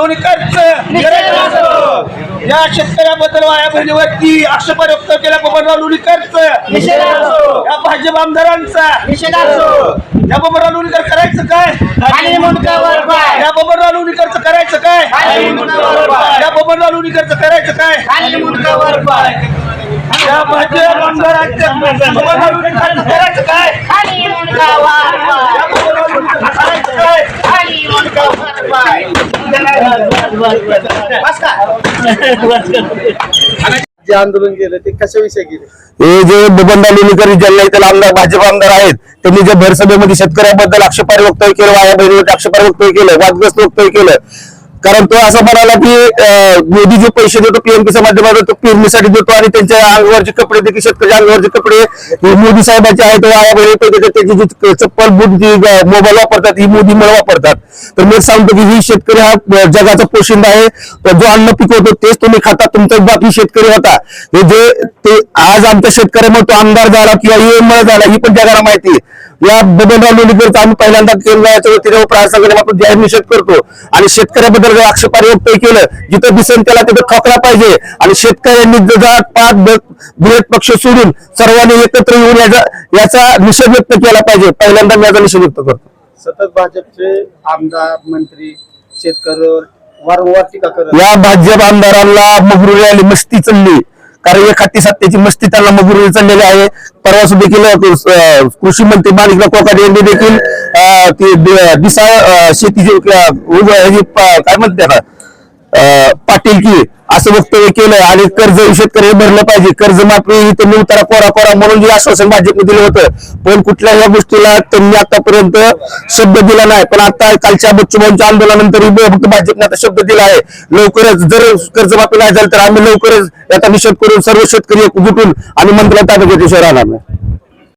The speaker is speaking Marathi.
लोणीकरच या शेतकऱ्याबद्दल वाया बहिणीवरती आक्षेप व्यक्त केला बबनराव लोणीकरच या भाजप आमदारांचा. या बबनराव लोणीकर करायचं काय? या बबनराव लोणीकरचं करायचं काय? या बबनराव लोणीकरचं करायचं काय? या भाजप आमदारांच्या बबनराव लोणीकरचं करायचं काय या बबनराव लोणीकरचं करायचं काय जे आंदोलन केलं ते कशाविषयी केले? हे जे बबनराव लोणीकर ज्यांना इथे आमदार भाजप आमदार आहेत त्यांनी जे भरसभेमध्ये शेतकऱ्याबद्दल आक्षेपार्ह वक्तव्य केलं वाया बहिणीवर आक्षेपार्ह वक्तव्य केलं वादग्रस्त वक्तव्य केलं कारण तो असं म्हणाला की मोदी जे पैसे देतो पीएमपीच्या माध्यमातून तो पेरणीसाठी देतो आणि त्यांच्या अंगावरचे कपडे देखील शेतकऱ्याच्या अंगावरचे कपडे मोदी साहेबांचे आहेत त्याची जी चप्पल बूट जी मोबाईल वापरतात ही मोदी मुळे वापरतात. तर मी सांगतो की ही शेतकरी हा जगाचा पोशिंदा आहे. तर जो अन्न पिकवतो तेच तुम्ही खाता तुमचा बाकी शेतकरी होता. हे जे ते आज आमच्या शेतकऱ्यामुळे तो आमदार झाला किंवा EM झाला ही पण जगाला माहिती आहे. या बबनराव लोणीकरचा आम्ही पहिल्यांदा केंद्राच्या वतीने व प्रशासनाकडे आपण जाहीर निषेध करतो. आणि शेतकऱ्याबद्दल जर आक्षेपार्ह केलं. जिथं दिसेल त्याला तिथं ठोकला पाहिजे. आणि शेतकऱ्यांनी जात पात बृहत पक्ष सोडून सर्वांनी एकत्र येऊन याचा याचा निषेध व्यक्त केला पाहिजे. पहिल्यांदा मी याचा निषेध व्यक्त करतो. सतत भाजपचे आमदार मंत्री शेतकऱ्यावर वारंवार टीका करत या भाजप आमदारांना मगरुरी आली मस्ती चालली. कारण एक हाती सत्तेची मस्ती त्यांना मगरुरी चाललेली आहे. परवा सुद्धा देखील अं, कृषी मंत्री माणिकराव कोकाटे यांनी देखील ते दि- दिसा शेतीची काय म्हणते त्याला? अं, पाटील की असं वक्तव्य केलं आणि कर्ज शेतकरी भरलं पाहिजे. कर्जमाफी ही त्यांनी उतारा कोरा कोरा म्हणून जे आश्वासन भाजपने दिलं होतं. पण कुठल्या या गोष्टीला त्यांनी आतापर्यंत शब्द दिला नाही. पण आता कालच्या बच्चूभाऊंच्या आंदोलनानंतर फक्त भाजपने आता शब्द दिला आहे. लवकरच जर कर्जमाफी नाही झाली तर आम्ही लवकरच याचा निषेध करून सर्व शेतकरी एकजुटून आणि मंत्र्या ताब्यात घेतल्याशिवाय राहणार नाही.